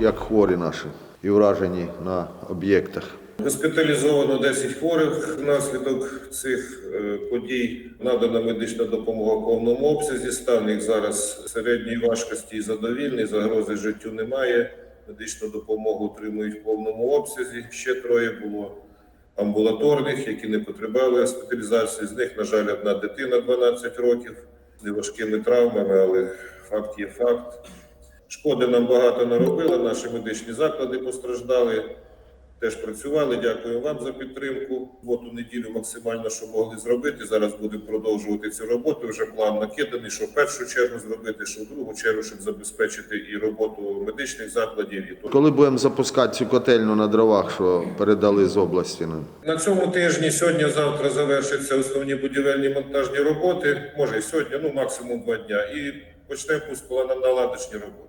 як хворі наші і вражені на об'єктах. Госпіталізовано 10 хворих внаслідок цих е, подій. Надана медична допомога в повному обсязі. Стан їх зараз середньої важкості і задовільний. Загрози життю немає. Медичну допомогу отримують в повному обсязі. Ще троє було амбулаторних, які не потребували госпіталізації. З них, на жаль, одна дитина 12 років з неважкими травмами, але факт є факт. Шкоди нам багато наробили. Наші медичні заклади постраждали. Теж працювали. Дякую вам за підтримку. В ту неділю максимально, що могли зробити. Зараз будемо продовжувати цю роботу. Вже план накиданий, що в першу чергу зробити, що в другу чергу, щоб забезпечити і роботу медичних закладів. І. Коли будемо запускати цю котельну на дровах, що передали з області нам? На цьому тижні сьогодні-завтра завершаться основні будівельні монтажні роботи. Може і сьогодні, ну максимум два дня. І почнемо пускала на наладочні роботи.